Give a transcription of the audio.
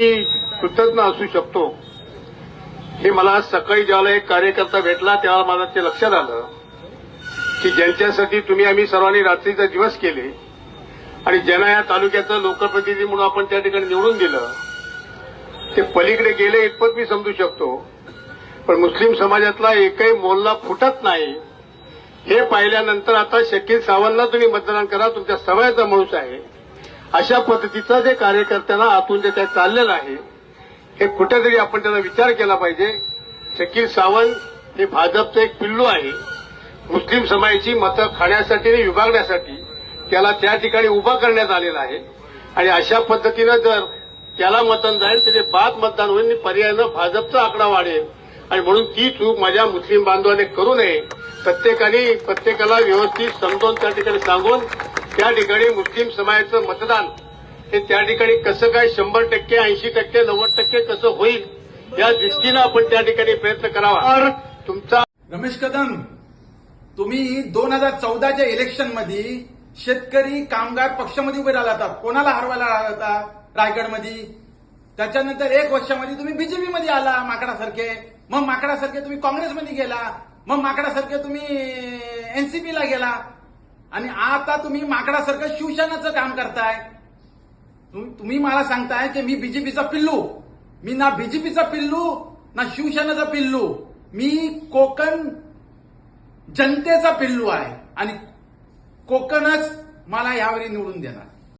मी कृतज्ञ असू शकतो. हे मला सकाळी ज्यावेळेला एक कार्यकर्ता भेटला तेव्हा मला ते लक्षात आलं की ज्यांच्यासाठी तुम्ही आम्ही सर्वांनी रात्रीचा दिवस केले आणि ज्यांना या तालुक्याचं लोकप्रतिनिधी म्हणून आपण त्या ठिकाणी निवडून दिलं ते पलीकडे गेले इतपत मी समजू शकतो. पण मुस्लिम समाजातला एकही मोल्ला फुटत नाही. हे पाहिल्यानंतर आता शकील सावंतला तुम्ही मतदान करा तुमच्या सवयाचा माणूस आहे. अशा पद्धतीचा जे कार्यकर्त्यांना आतून जे काही चाललेलं आहे हे कुठेतरी आपण त्यांना विचार केला पाहिजे. शकील सावंत हे भाजपचं एक पिल्लू आहे. मुस्लिम समाजाची मतं खाण्यासाठी आणि विभागण्यासाठी त्याला त्या ठिकाणी उभा करण्यात आलेला आहे. आणि अशा पद्धतीनं जर त्याला मतदान जाईल तर ते बाद मतदान होईल आणि पर्यायानं भाजपचा आकडा वाढेल. आणि म्हणून ती चूक माझ्या मुस्लिम बांधवाने करू नये. प्रत्येकाने प्रत्येकाला व्यवस्थित समजावून त्या ठिकाणी सांगून त्या ठिकाणी मुस्लिम समाजाचं मतदान हे त्या ठिकाणी कसं काय शंभर टक्के ऐंशी टक्के नव्वद टक्के कसं होईल या दृष्टीनं आपण त्या ठिकाणी प्रयत्न करावा. तुमचा रमेश कदम तुम्ही दोन हजार चौदाच्या इलेक्शनमध्ये शेतकरी कामगार पक्षामध्ये उभे राहिला होता. कोणाला हरवायला राहिला होता? रायगडमध्ये. त्याच्यानंतर एक वर्षामध्ये तुम्ही बीजेपी मध्ये आला माकडासारखे. मग माकडासारखे तुम्ही काँग्रेसमध्ये गेला. मग माकडासारखे तुम्ही एनसीपीला गेला. आणि आता तुम्ही माकडासारखं शिवसेनाचं काम करताय. तुम- तुम्ही मला सांगताय की मी बीजेपीचा पिल्लू. मी ना बीजेपीचा पिल्लू ना शिवसेनेचा पिल्लू. मी कोकण जनतेचा पिल्लू आहे. आणि कोकणच मला यावेळी निवडून देणार.